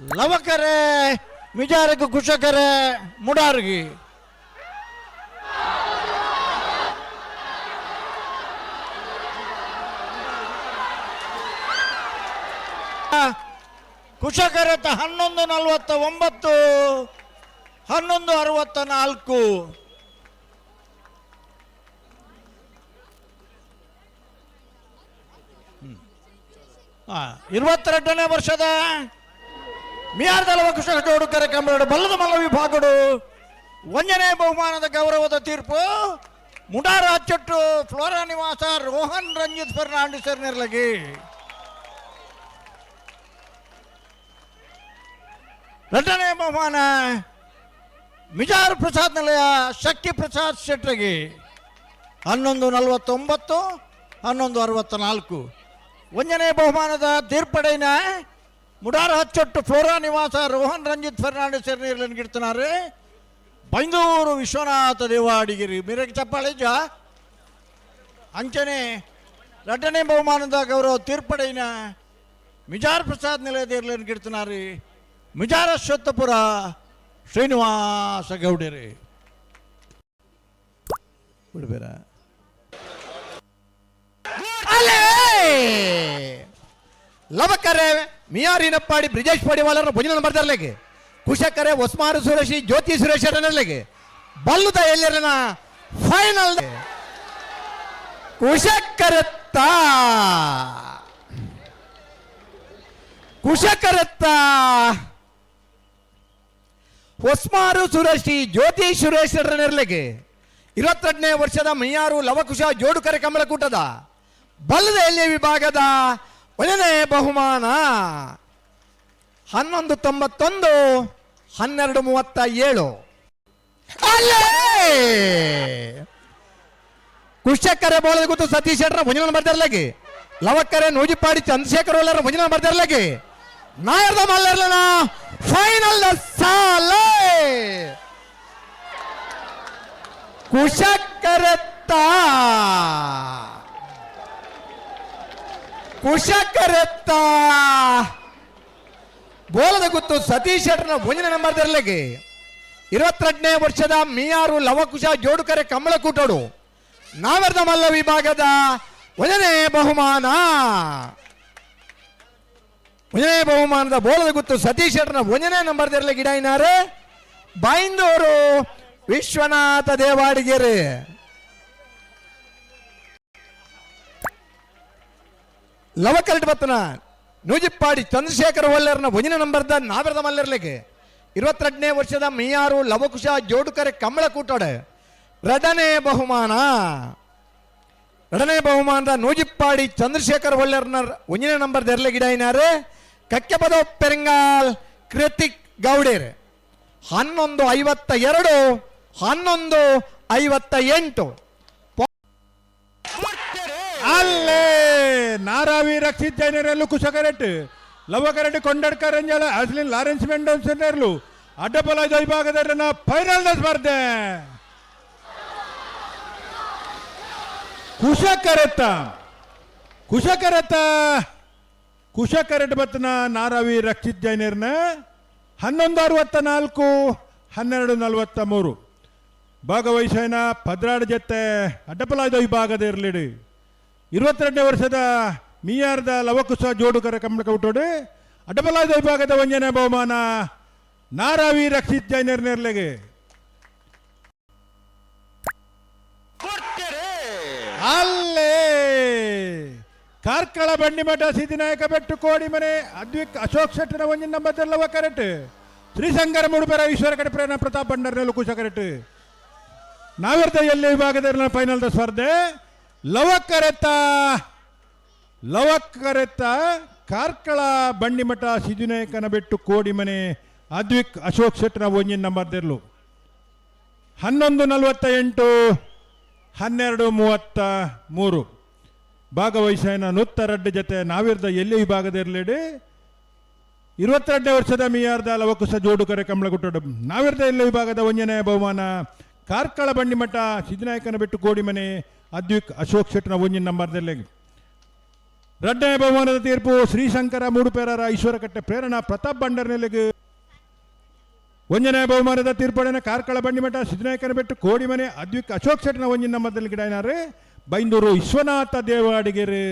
ಲವಕರೆ ಮಿಜಾರಕ ಕುಶಕರೆ ಮುಡಾರ್ಗಿ. ಕುಶಕರತ ಹನ್ನೊಂದು ನಲವತ್ತ ಒಂಬತ್ತು ಹನ್ನೊಂದು ಅರವತ್ತ ನಾಲ್ಕು. ಇರುವತ್ತೆರಡನೇ ವರ್ಷದ ಮಿಯಾರ್ದಲವ ಕುಶಲಗೌಡು ಕಾರ್ಯಕ್ರಮ ಬಲ್ಲದ ಮಲ್ಲ ವಿಭಾಗಡು. ಒಂದನೇ ಬಹುಮಾನದ ಗೌರವದ ತೀರ್ಪು. ಮುಡಾರ ಅಚ್ಚಟ್ಟು ಫ್ಲೋರಾ ನಿವಾಸ ರೋಹನ್ ರಂಜಿತ್ ಫರ್ನಾಂಡಿಸರ್ ನಿರ್ಲಗಿ ಎರಡನೇ ಬಹುಮಾನ ಮಿಜಾರ್ ಪ್ರಸಾದ್ ನಿಲಯ, ಶಕ್ತಿ ಪ್ರಸಾದ್ ಶೆಟ್ಟರಿಗೆ ಹನ್ನೊಂದು ನಲವತ್ತೊಂಬತ್ತು, ಹನ್ನೊಂದು ಅರವತ್ತ ನಾಲ್ಕು ಒಂದನೇ ಬಹುಮಾನದ ತೀರ್ಪಡೆಯ ಮುಡಾರ ಹಚ್ಚೊಟ್ಟು ಫ್ಲೋರಾ ನಿವಾಸ ರೋಹನ್ ರಂಜಿತ್ ಫರ್ನಾಂಡಿಸ್ ನೀರ್ಲನ್ಗಿಡ್ತಾರೆ ಬೈಂದೂರು ವಿಶ್ವನಾಥ ದೇವಾಡಿಗಿರಿ ಮಿರಗೆ ಚಪ್ಪಾಳೆ ಜಾ ಅಂಚನೆ ಎರಡನೇ ಬಹುಮಾನದ ಗೌರವ ತೀರ್ಪಡೆಯ ಮಿಜಾರ್ ಪ್ರಸಾದ್ ನಿಲಯದ ಗಿಡ್ತನಾರಿ ಮಿಜಾರ ಅಶ್ವತ್ಥಪುರ ಶ್ರೀನಿವಾಸ ಗೌಡರಿ ಬಿಡ್ಬೇರ ಲವಕರೆ ಮಿಯಾರಿನಪ್ಪಾಡಿ ಬ್ರಿಜೇಶ್ ಪಡಿವಾಲರ ಭುಜನ ಬರ್ತಾರಲ್ಲಿಗೆ ಕುಶಕರೆ, ಒಸ್ಮಾರು ಸುರೇಶಿ, ಜ್ಯೋತಿ ಸುರೇಶರನರ್ಲೆಗೆ ಬಲ್ಲುದ ಎಲ್ಲರನ ಫೈನಲ್ ಕುಶಕರತ್ತ. ಕುಶಕರತ್ತ. ಹೊಸ್ಮಾರು ಸುರೇಶಿ, ಜ್ಯೋತಿ ಸುರೇಶರನರ್ಲೆಗೆ ಇರುವತ್ತೆರಡನೇ ವರ್ಷದ ಮಿಯಾರು ಲವಕುಶ ಜೋಡುಕರೆ ಕಮಲಕೂಟದ. ಬಲ್ಲದ ಎಲ್ಲಿ ವಿಭಾಗದ ಒಂದನೇ ಬಹುಮಾನ. ಹನ್ನೊಂದು ತೊಂಬತ್ತೊಂದು, ಹನ್ನೆರಡು ಮೂವತ್ತ ಏಳು ಕುಶಕರೆ ಬೋಳದ ಗೊತ್ತು ಸತೀಶ್ ಶೆಟ್ಟರ ಭುಜನ ಬರ್ದಿರ್ಲಾಗಿ ಲವಕ್ಕರೆ ನೂಜಿಪಾಡಿ, ಚಂದ್ರಶೇಖರ್ ಒಳ್ಳರ ಭುಜನ ನಾ ನಾಯರ್ದ ಮಲ್ಲರ್ಲನ ಫೈನಲ್ ಸಾಲೆ! ಕುಶಕ್ಕರೆತ್ತ ಕುಶಕರೆತ್ತ. ಬೋಲದ ಗುತ್ತು ಸತೀಶ್ ಶೆಟ್ಟರ್ನ ಭೋಜನ ನಂಬರ್ ಇರವತ್ತೆರಡನೇ ವರ್ಷದ ಮಿಯಾರು ಲವಕುಶ ಜೋಡುಕರೆ ಕಮಲಕೂಟೋಡು ನಾವರ್ದ ಮಲ್ಲ ವಿಭಾಗದ ಒಂದನೇ ಬಹುಮಾನ. ಒಂದನೇ ಬಹುಮಾನದ ಬೋಲದ ಗುತ್ತು ಸತೀಶ್ ಶೆಟ್ಟರ್ನ ಒಂದನೇ ನಂಬರ್ದಿರಲಿ ಗಿಡ ಬೈಂದೂರು ವಿಶ್ವನಾಥ ದೇವಾಡಿಗೆರೆ. ಲವಕರಟ್ ಬತ್ತನ ನೂಜಿಪ್ಪಾಡಿ ಚಂದ್ರಶೇಖರ ಒಲ್ಲೆರ್ನ ಭುಜನ ನಂಬರ್ದ ನಾವೆರದ ಮಲ್ಲರ್ಲಿಗೆ. ಇರುವತ್ತೆರಡನೇ ವರ್ಷದ ಮಿಯಾರು ಲವಕುಶ ಜೋಡುಕರೆ ಕಮಳ ಕೂಟೋಡೆ. ಎರಡನೇ ಬಹುಮಾನ. ಎರಡನೇ ಬಹುಮಾನದ ನೂಜಿಪ್ಪಾಡಿ ಚಂದ್ರಶೇಖರ್ ಒಳ್ಳೆರ್ನ ಒಂಜಿನ ನಂಬರ್ ದೆರ್ಲೆ ಗಿಡ ಏನಾರೆ ಕಕ್ಕೆಪದ ಪೆರಿಂಗಾಲ್ ಕೃತಿಕ್ ಗೌಡೇರ್. ಹನ್ನೊಂದು ಐವತ್ತ ಎರಡು ಹನ್ನೊಂದು ಐವತ್ತ ಎಂಟು ಅಲ್ಲೇ! ನಾರಾವಿ ರಕ್ಷಿತ್ ಜೈನರಲ್ಲು ಕುಶಕರೆಟ್ ಲವಕರೆಟ್ ಕೊಂಡಡ್ಕರ್ ಅಂಜಲ, ಅಸ್ಲಿನ್ ಲಾರೆನ್ಸ್ ಮೆಂಡೋನ್ಸರ್ಲು ಅಡ್ಡಪಲ ವಿಭಾಗದ ಫೈನಲ್ ಸ್ಪರ್ಧೆ. ಕುಶಕರೆತ್ತ ಕುಶಕರೆತ್ತ ಕುಶಕರೆಟ್ ಬತ್ತನ ನಾರಾವಿ ರಕ್ಷಿತ್ ಜೈನರ್ನ ಹನ್ನೊಂದು ಅರವತ್ತ ನಾಲ್ಕು, ಹನ್ನೆರಡು ನಲವತ್ತ ಮೂರು. ಭಾಗವಹಿಸ ಪದ್ರಾಡ್ ಜೊತೆ ಅಡ್ಡಪಲಾಯ್ದ ವಿಭಾಗದ ಇರಲಿಡಿ. ಇರುವತ್ತೆರಡನೇ ವರ್ಷದ ಮೀಯಾರ್ದ ಲವಕುಶ ಜೋಡುಕರ ಕಮ್ಮಕ ಹುಟ್ಟೋಡು ಅಡಬಲಾದ ವಿಭಾಗದ ವಂಜನೆ ಬಹುಮಾನ ನಾರಾವಿ ರಕ್ಷಿತ್ ಜೈನರ್ ನೆರ್ಲೆಗೆ ಅಲ್ಲೇ ಕಾರ್ಕಳ ಬಂಡಿಮಠ ಸಿದ್ಧಿನಾಯಕ ಬೆಟ್ಟು ಕೋಡಿಮನೆ ಅದ್ವಿಕ್ ಅಶೋಕ್ ಶೆಟ್ಟರ ಒಂಜಿನ ನಂಬತ್ತಲ್ಲವ ಕರೆಟ್. ಶ್ರೀಶಂಕರ ಮುಡುಬರ ಈಶ್ವರ ಕಡೆ ಪ್ರೇರಣ ಪ್ರತಾಪ್ ಭಂಡಾರ್ನೆಲ್ಲು ಕುಶ ಕರೆಟ್. ನಾವಿರ್ತ ಎಲ್ಲಿ ವಿಭಾಗದ ಫೈನಲ್ ಸ್ಪರ್ಧೆ? ಲವಕ್ಕರೆತ್ತ ಲವಕರೆತ, ಕಾರ್ಕಳ, ಬಂಡಿಮಠ ಸಿದ್ದಿನಾಯಕನ ಬೆಟ್ಟು ಕೋಡಿಮನೆ ಅದ್ವಿಕ್ ಅಶೋಕ್ ಶೆಟ್ಟರ ಒಂಜಿನ ನಂಬರ್ ಹನ್ನೊಂದು ನಲವತ್ತ ಎಂಟು ಹನ್ನೆರಡು ಮೂವತ್ತ ಮೂರು. ಭಾಗವಹಿಸಿನ ನುತ್ತರಡ್ಡ ಜೊತೆ ನಾವಿರ್ದ ಎಲ್ಲಿ ವಿಭಾಗದಿರಲಿಡಿ ಇರುವತ್ತೆರಡನೇ ವರ್ಷದ ಮಿಯಾರ್ದ ಜೋಡು ಕರೆ ಕಮಲಗುಟ್ಟಡ ನಾವಿರ್ದ ಎಲ್ಲಿ ವಿಭಾಗದ ಒಂಜನೇ ಬಹುಮಾನ? ಕಾರ್ಕಳ ಬಂಡಿಮಠ ಸಿದ್ಧನಾಯಕನ ಬಿಟ್ಟು ಕೋಡಿಮನೆ ಅದ್ವಿಕ್ ಅಶೋಕ್ ಶೆಟ್ಟನ ಒಂಜಿನ ನಂಬರ್ದಲ್ಲಿ. ರಡ್ಡೆ ಬಹುಮಾನದ ತೀರ್ಪು ಶ್ರೀಶಂಕರ ಮೂಡುಪೇರರ ಈಶ್ವರಕಟ್ಟೆ ಪ್ರೇರಣಾ ಪ್ರತಾಪ್ ಬಂಡರ್ನೆಲೆಗೆ ಒಂಜನೇ ಬಹುಮಾನದ ತೀರ್ಪಡಿನ ಕಾರ್ಕಳ ಬಂಡಿಮಠ ಸಿದ್ದನಾಯಕನ ಬೆಟ್ಟು ಕೋಡಿಮನೆ ಅದ್ವಿಕ್ ಅಶೋಕ್ ಶೆಟ್ಟನ ಒಂಜಿನ ನಂಬರ್ದಲ್ಲಿ ಗಿಡ ಬೈಂದೂರು ವಿಶ್ವನಾಥ ದೇವಾಡಿಗೆರೆ.